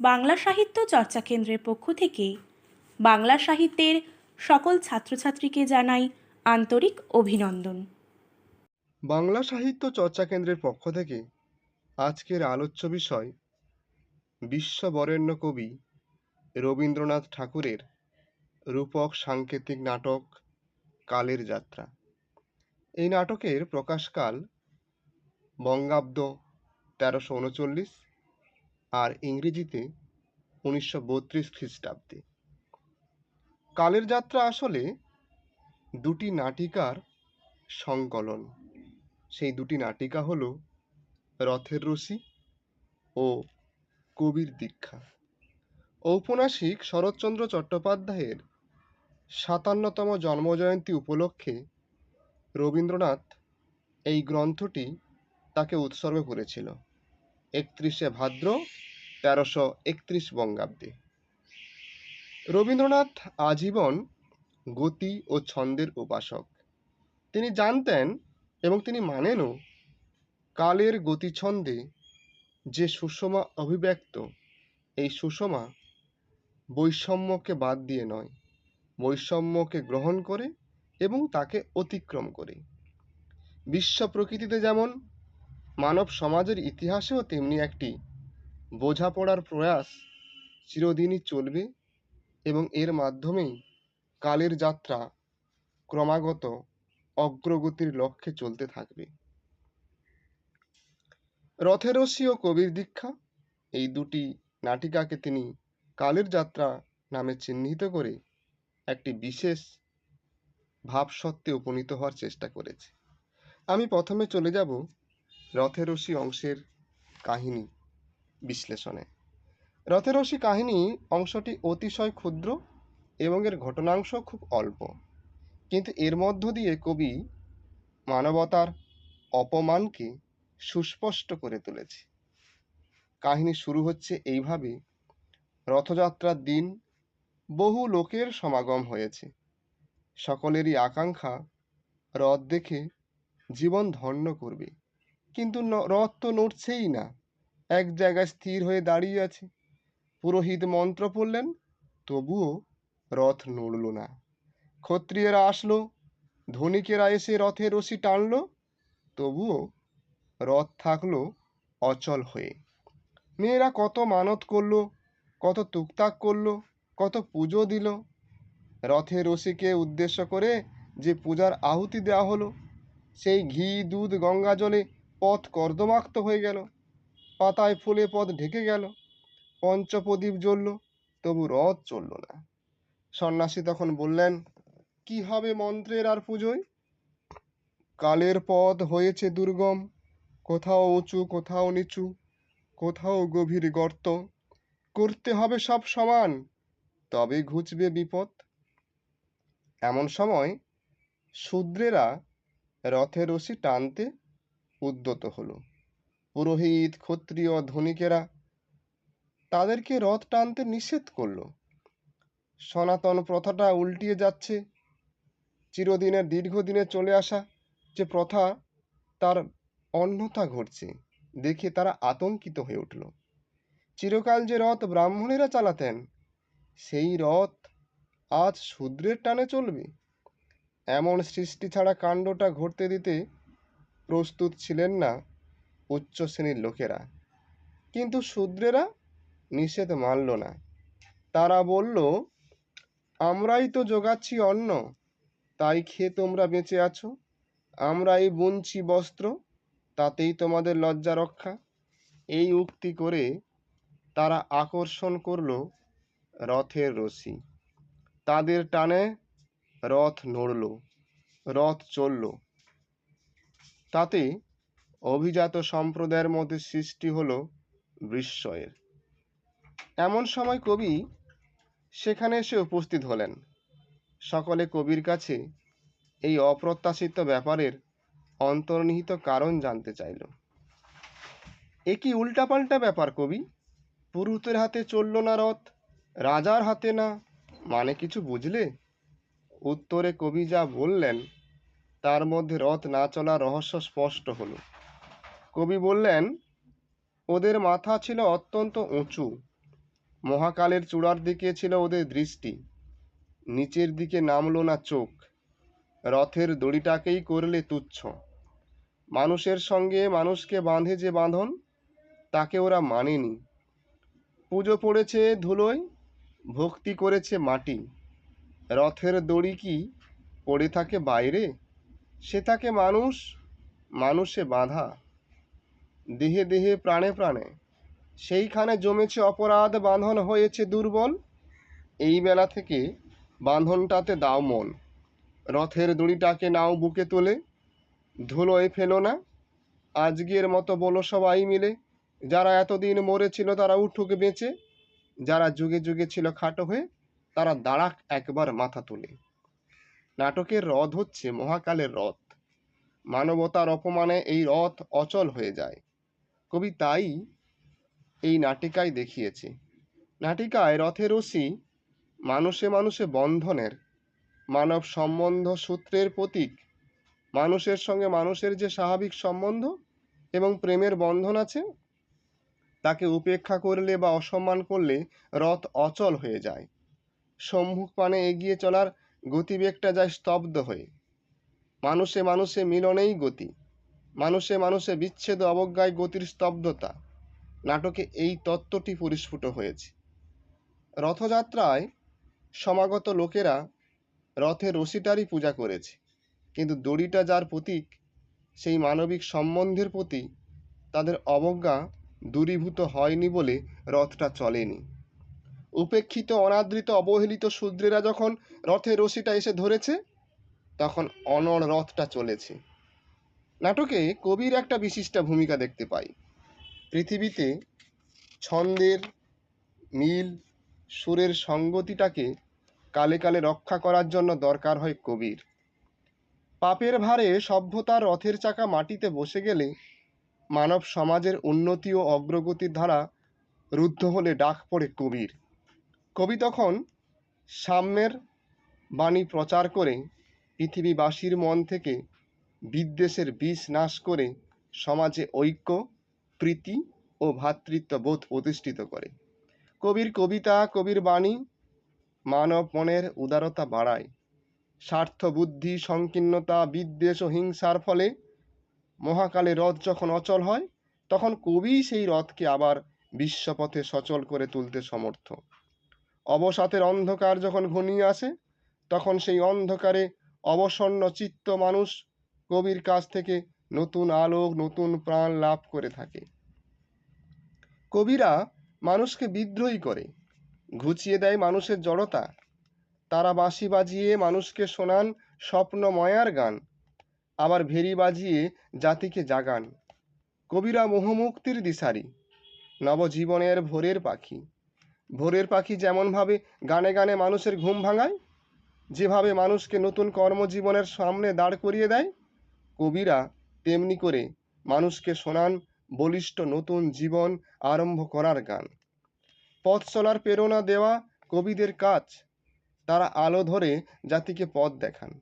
বাংলা সাহিত্য চর্চা কেন্দ্রের পক্ষ থেকে বাংলা সাহিত্যের সকল ছাত্রছাত্রীকে জানাই আন্তরিক অভিনন্দন। বাংলা সাহিত্য চর্চা কেন্দ্রের পক্ষ থেকে আজকের আলোচ্য বিষয় বিশ্ববরেণ্য কবি রবীন্দ্রনাথ ঠাকুরের রূপক সাংকেতিক নাটক কালের যাত্রা। এই নাটকের প্রকাশকাল বঙ্গাব্দ তেরোশো উনচল্লিশ আর ইংরেজিতে উনিশশো বত্রিশ খ্রিস্টাব্দে। কালের যাত্রা আসলে দুটি নাটিকার সংকলন। সেই দুটি নাটিকা হলো রথের রশি ও কবির দীক্ষা। ঔপন্যাসিক শরৎচন্দ্র চট্টোপাধ্যায়ের সাতান্নতম জন্মজয়ন্তী উপলক্ষে রবীন্দ্রনাথ এই গ্রন্থটি তাকে উৎসর্গ করেছিল। একত্রিশে ভাদ্র তেরোশো একত্রিশ বঙ্গাব্দে। রবীন্দ্রনাথ আজীবন গতি ও ছন্দের উপাসক। তিনি জানতেন এবং তিনি মানেনও, কালের গতিছন্দে যে সুষমা অভিব্যক্ত, এই সুষমা বৈষম্যকে বাদ দিয়ে নয়, বৈষম্যকে গ্রহণ করে এবং তাকে অতিক্রম করে। বিশ্ব প্রকৃতিতে যেমন মানব সমাজের ইতিহাসেও তেমনি একটি বোঝাপড়ার প্রয়াস চিরদিনই চলবে এবং এর মাধ্যমেই কালের যাত্রা ক্রমাগত অগ্রগতির লক্ষ্যে চলতে থাকবে। রথেরসি ও কবির দীক্ষা, এই দুটি নাটিকাকে তিনি কালের যাত্রা নামে চিহ্নিত করে একটি বিশেষ ভাবসত্ত্বে উপনীত হওয়ার চেষ্টা করেছে। আমি প্রথমে চলে যাব রথেরসি অংশের কাহিনী বিশ্লেষণে। রথেরসি কাহিনী অংশটি অতিশয় ক্ষুদ্র এবং এর ঘটনাংশ খুব অল্প। কিন্তু এর মধ্য দিয়ে কবি মানবতার অপমানকে সুস্পষ্ট করে তুলেছে। কাহিনী শুরু হচ্ছে এইভাবে রথযাত্রার দিন বহু লোকের সমাগম হয়েছে। সকলেরই আকাঙ্ক্ষা, রথ দেখে জীবন ধন্য করবে। কিন্তু রথ তো নড়ছেই না। এক জায়গায় স্থির হয়ে দাঁড়িয়ে আছে। পুরোহিত মন্ত্র পড়লেন, তবুও রথ নড়ল না। ক্ষত্রিয়েরা আসলো, ধনিকেরা এসে রথের রশি টানল, তবুও রথ থাকল অচল হয়ে। মেয়েরা কত মানত করল, কত তুকতাক করল, কত পুজো দিল। রথের রশিকে উদ্দেশ্য করে যে পূজার আহুতি দেওয়া হলো, সেই ঘি, দুধ, গঙ্গা জলে পথ কর্দমাক্ত হয়ে গেল। পাতায় ফুলে পথ ঢেকে গেল। পঞ্চপ্রদীপ জ্বলল, তবু রথ চলল না। সন্ন্যাসী তখন বললেন, কি হবে মন্ত্রের আর পুজোয়? কালের পথ হয়েছে দুর্গম, কোথাও উঁচু, কোথাও নিচু, কোথাও গভীর গর্ত। করতে হবে সব সমান, তবে ঘুচবে বিপদ। এমন সময় শূদ্রেরা রথের রশি টানতে উদ্যত হলো। পুরোহিত, ক্ষত্রিয়, ধনিকেরা তাদেরকে রথ টানতে নিষেধ করল। সনাতন প্রথাটা উল্টিয়ে যাচ্ছে। চিরদিনের দীর্ঘদিনে চলে আসা যে প্রথা, তার অন্যথা ঘটছে। দেখে তারা আতঙ্কিত হয়ে উঠল। চিরকাল যে রথ ব্রাহ্মণেরা চালাতেন, সেই রথ আজ শূদ্রের টানে চলবে। এমন সৃষ্টি ছাড়া কাণ্ডটা ঘটতে দিতে প্রস্তুত ছিলেন না উচ্চ শ্রেণির লোকেরা। কিন্তু শূদ্রেরা নিষেধ মানল না। তারা বলল, আমরাই তো যোগাচ্ছি অন্ন, তাই খেয়ে তোমরা বেঁচে আছো। আমরাই বুনছি বস্ত্র, তাতেই তোমাদের লজ্জা রক্ষা। এই উক্তি করে তারা আকর্ষণ করল রথের রশি। তাদের টানে রথ নড়ল, রথ চলল। তাতে অভিজাত সম্প্রদায়ের মধ্যে সৃষ্টি হলো বিস্ময়ের। এমন সময় কবি সেখানে এসে উপস্থিত হলেন। সকলে কবির কাছে এই অপ্রত্যাশিত ব্যাপারের অন্তর্নিহিত কারণ জানতে চাইল। এ কি উল্টাপাল্টা ব্যাপার কবি? পুরুতের হাতে চলল না রথ, রাজার হাতে না? মানে কিছু বুঝলে? উত্তরে কবি যা বললেন, তার মধ্যে রথ না চলার রহস্য স্পষ্ট হলো। কবি বললেন, ওদের মাথা ছিল অত্যন্ত উঁচু। মহাকালের চূড়ার দিকে ছিল ওদের দৃষ্টি। নিচের দিকে নামলো না চোখ। রথের দড়িটাকেই করলে তুচ্ছ। মানুষের সঙ্গে মানুষকে বাঁধে যে বাঁধন, তাকে ওরা মানেনি। পুজো পড়েছে ধুলোয়, ভক্তি করেছে মাটি। রথের দড়ি কি পড়ে থাকে বাইরে? সে থাকে মানুষ, মানুষে বাঁধা। দেহে দেহে প্রাণে প্রাণে। সেইখানে জমেছে অপরাধ, বাঁধন হয়েছে দুর্বল। এই বেলা থেকে বাঁধনটাতে দাও মন। রথের দড়িটাকে নাও বুকে তোলে। ধুলোয় ফেলো না। আজকের মতো বলো সবাই মিলে, যারা এতদিন মরেছিল তারা উঠুক বেঁচে। যারা যুগে যুগে ছিল খাটো হয়ে, তারা দাঁড়াক একবার মাথা তুলে। নাটকের রথ হচ্ছে মহাকালের রথ। মানবতার অপমানে এই রথ অচল হয়ে যায়। কবি তাই এই নাটিকায় দেখিয়েছে। নাটিকায় রথের রশি মানুষে মানুষে বন্ধনের, মানব সম্বন্ধ সূত্রের প্রতীক। মানুষের সঙ্গে মানুষের যে স্বাভাবিক সম্বন্ধ এবং প্রেমের বন্ধন আছে, তাকে উপেক্ষা করলে বা অসম্মান করলে রথ অচল হয়ে যায়। সম্মুখ পানে এগিয়ে চলার গতিবেগটা যায় স্তব্ধ হয়ে। মানুষে মানুষে মিলনেই গতি। মানুষে মানুষে বিচ্ছেদ অবজ্ঞায় গতির স্তব্ধতা। নাটকে এই তত্ত্বটি পরিস্ফুট হয়েছে। রথযাত্রায় সমাগত লোকেরা রথের রশিটারই পূজা করেছে। কিন্তু দড়িটা যার প্রতীক, সেই মানবিক সম্বন্ধের প্রতি তাদের অবজ্ঞা দূরীভূত হয়নি বলে রথটা চলেনি। উপেক্ষিত অনাদৃত অবহেলিত শূদ্রেরা যখন রথের রশিটা এসে ধরেছে, তখন অনড় রথটা চলেছে। নাটকে কবির একটা বিশিষ্ট ভূমিকা দেখতে পাই। পৃথিবীতে ছন্দের মিল, সুরের সঙ্গতিটাকে কালে কালে রক্ষা করার জন্য দরকার হয় কবির। পাপের ভারে সভ্যতার রথের চাকা মাটিতে বসে গেলে মানব সমাজের উন্নতি ও অগ্রগতির ধারা রুদ্ধ হলে ডাক পড়ে কবির। কবি তখন সাম্যের বাণী প্রচার করে পৃথিবীবাসীর মন থেকে বিদ্বেষের বিষ নাশ করে সমাজে ঐক্য, প্রীতি ও ভ্রাতৃত্ববোধ প্রতিষ্ঠিত করে। কবির কবিতা, কবির বাণী মানব মনের উদারতা বাড়ায়। স্বার্থ, বুদ্ধি, সংকীর্ণতা, বিদ্বেষ ও হিংসার ফলে মহাকালে রথ যখন অচল হয়, তখন কবি সেই রথকে আবার বিশ্বপথে সচল করে তুলতে সমর্থ। অবসাতের অন্ধকার যখন ঘনিয়ে আসে, তখন সেই অন্ধকারে অবসন্ন চিত্ত মানুষ কবির কাছ থেকে নতুন আলোক, নতুন প্রাণ লাভ করে থাকে। কবিরা মানুষকে বিদ্রোহী করে, ঘুচিয়ে দেয় মানুষের জড়তা। তারা বাঁশি বাজিয়ে মানুষকে শোনান স্বপ্নময়ার গান, আবার ভেরি বাজিয়ে জাতিকে জাগান। কবিরা মোহমুক্তির দিশারি, নবজীবনের ভোরের পাখি। ভোরের পাখি যেমনভাবে গানে গানে মানুষের ঘুম ভাঙায়, যেভাবে মানুষকে নতুন কর্মজীবনের সামনে দাঁড় করিয়ে দেয় কবিরা তেমনি করে মানুষকে শোনান বলিষ্ঠ নতুন জীবন আরম্ভ করার গান। পথ চলার প্রেরণা দেওয়া কবিদের কাজ। তারা আলো ধরে জাতিকে পথ দেখান।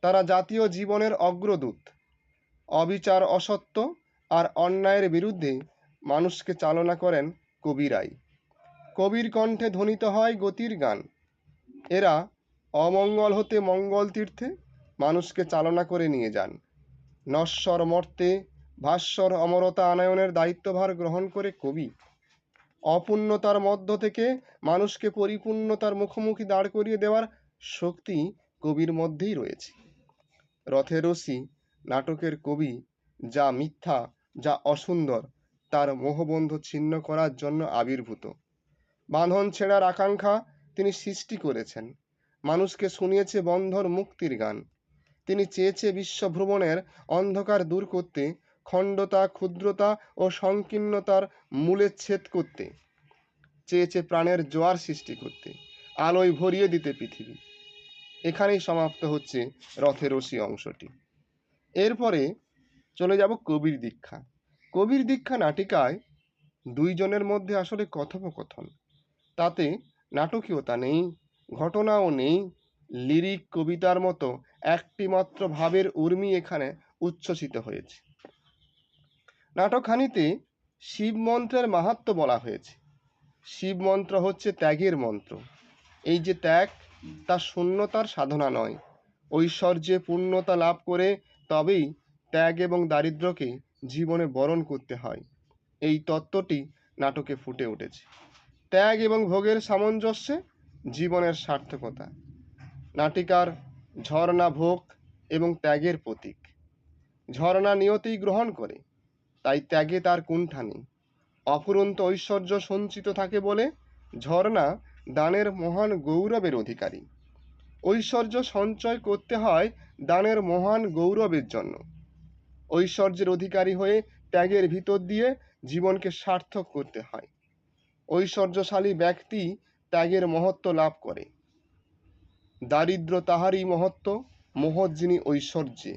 তারা জাতীয় জীবনের অগ্রদূত। অবিচার অসত্য আর অন্যায়ের বিরুদ্ধে মানুষকে চালনা করেন কবিরাই। কবির কণ্ঠে ধ্বনিত হয় গতির গান। এরা অমঙ্গল হতে মঙ্গল তীর্থে মানুষকে চালনা করে নিয়ে যান। নশ্বর মর্তে ভাস্বর অমরতা আনয়নের দায়িত্বভার গ্রহণ করে কবি। অপূর্ণতার মধ্য থেকে মানুষকে পরিপূর্ণতার মুখোমুখি দাঁড় করিয়ে দেওয়ার শক্তি কবির মধ্যেই রয়েছে। রথের রশি নাটকের কবি, যা মিথ্যা, যা অসুন্দর, তার মোহবন্ধ ছিন্ন করার জন্য আবির্ভূত। বাঁধন ছেঁড়ার আকাঙ্ক্ষা তিনি সৃষ্টি করেছেন। মানুষকে শুনিয়েছে বন্ধর মুক্তির গান। তিনি চেয়েছে বিশ্ব ভ্রমণের অন্ধকার দূর করতে, খণ্ডতা, ক্ষুদ্রতা ও সংকীর্ণতার মূলে ছেদ করতে। চেয়েছে প্রাণের জোয়ার সৃষ্টি করতে, আলোয় ভরিয়ে দিতে পৃথিবী। এখানেই সমাপ্ত হচ্ছে রথের রশি অংশটি। এরপরে চলে যাব কবির দীক্ষা। কবির দীক্ষা নাটিকায় দুইজনের মধ্যে আসলে কথোপকথন। তাতে নাটকীয়তা নেই, ঘটনাও নেই, লিরিক কবিতার মতো একটি মাত্র ভাবের উর্মি এখানে উচ্ছ্বসিত হয়েছে। নাটকখানিতে শিব মন্ত্রের মাহাত্ম্য বলা হয়েছে। শিব মন্ত্র হচ্ছে ত্যাগের মন্ত্র। এই যে ত্যাগ, তা শূন্যতার সাধনা নয়। ঐশ্বর্যে পূর্ণতা লাভ করে তবেই ত্যাগ এবং দারিদ্র্যকে জীবনে বরণ করতে হয়। এই তত্ত্বটি নাটকে ফুটে উঠেছে। ত্যাগ এবং ভোগের সামঞ্জস্যে জীবনের সার্থকতা। নাটিকার ঝর্ণা ভোগ এবং ত্যাগের প্রতীক। ঝর্ণা নিয়তেই গ্রহণ করে, তাই ত্যাগে তার কুণ্ঠা নেই। অফুরন্ত ঐশ্বর্য সঞ্চিত থাকে বলে ঝর্ণা দানের মহান গৌরবের অধিকারী। ঐশ্বর্য সঞ্চয় করতে হয় দানের মহান গৌরবের জন্য। ঐশ্বর্যের অধিকারী হয়ে ত্যাগের ভিতর দিয়ে জীবনকে সার্থক করতে হয়। ঐশ্বর্যশালী ব্যক্তি ত্যাগের মহত্ব লাভ করে। দারিদ্র তাহারই মহত্ব মহৎ যিনি ঐশ্বর্যে।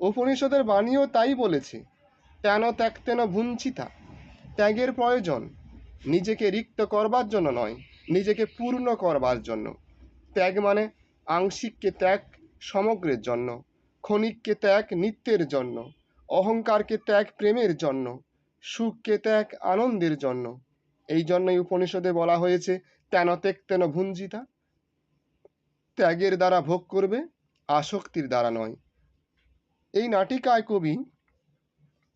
উপনিষদের বাণীও তাই বলেছে, তেন ত্যাগতেন ভুঞ্চিতা, ত্যাগের প্রয়োজন, নিজেকে রিক্ত করবার জন্য নয়, নিজেকে পূর্ণ করবার জন্য। ত্যাগ মানে আংশিককে ত্যাগ সমগ্রের জন্য, ক্ষণিককে ত্যাগ নিত্যের জন্য, অহংকারকে ত্যাগ প্রেমের জন্য, সুখকে ত্যাগ আনন্দের জন্য। এই জন্যই উপনিষদে বলা হয়েছে, তেন তেক্তেন ভুঞ্জিতা ত্যাগের দ্বারা ভোগ করবে, আসক্তির দ্বারা নয়। এই নাটিকায় কবি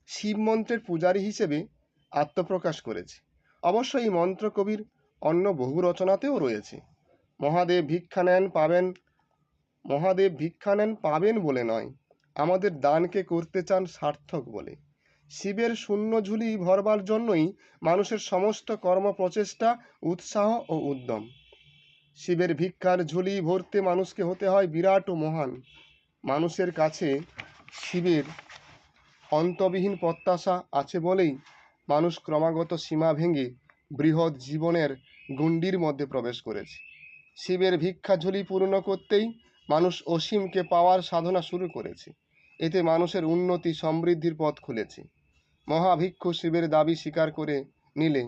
শিব মন্ত্রের পূজারী হিসেবে আত্মপ্রকাশ করেছে। অবশ্য এই মন্ত্র কবির অন্য বহু রচনাতেও রয়েছে। মহাদেব ভিক্ষা নেন পাবেন, মহাদেব ভিক্ষা নেন পাবেন বলে নয়, আমাদের দানকে করতে চান সার্থক বলে। শিবের শূন্য ঝুলি ভরবার জন্যই মানুষের সমস্ত কর্ম প্রচেষ্টা উৎসাহ ও উদ্যম। শিবের ভিক্ষার ঝুলি ভরতে মানুষকে হতে হয় বিরাট ও মহান। মানুষের কাছে শিবের অন্তবিহীন প্রত্যাশা আছে বলেই মানুষ ক্রমাগত সীমা ভেঙে বৃহৎ জীবনের গুণ্ডির মধ্যে প্রবেশ করেছে। শিবের ভিক্ষা ঝুলি পূর্ণ করতেই মানুষ অসীমকে পাওয়ার সাধনা শুরু করেছে। এতে মানুষের উন্নতি সমৃদ্ধির পথ খুলেছে। মহাভিক্ষু শিবের দাবি স্বীকার করে নিলে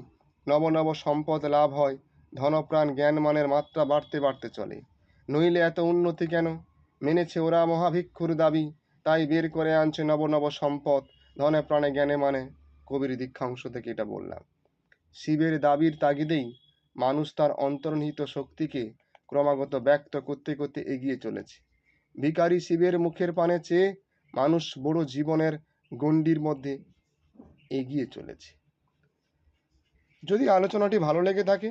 নব নব সম্পদ লাভ হয় ধনপ্রাণ জ্ঞানমানের মাত্রা বাড়তে বাড়তে চলে। নইলে এত উন্নতি কেন? মেনেছে ওরা মহাভিক্ষুর দাবি, তাই বের করে আনছে নব নব সম্পদ, ধনে প্রাণে জ্ঞানে মানে। কবির দীক্ষাংশ থেকে এটা বললাম। শিবের দাবির তাগিদেই মানুষ তার অন্তর্নিহিত শক্তিকে ক্রমাগত ব্যক্ত করতে করতে এগিয়ে চলেছে। ভিকারি শিবের মুখের পানে চেয়ে মানুষ বড় জীবনের গণ্ডির মধ্যে এগিয়ে চলেছে। যদি আলোচনাটি ভালো লেগে থাকে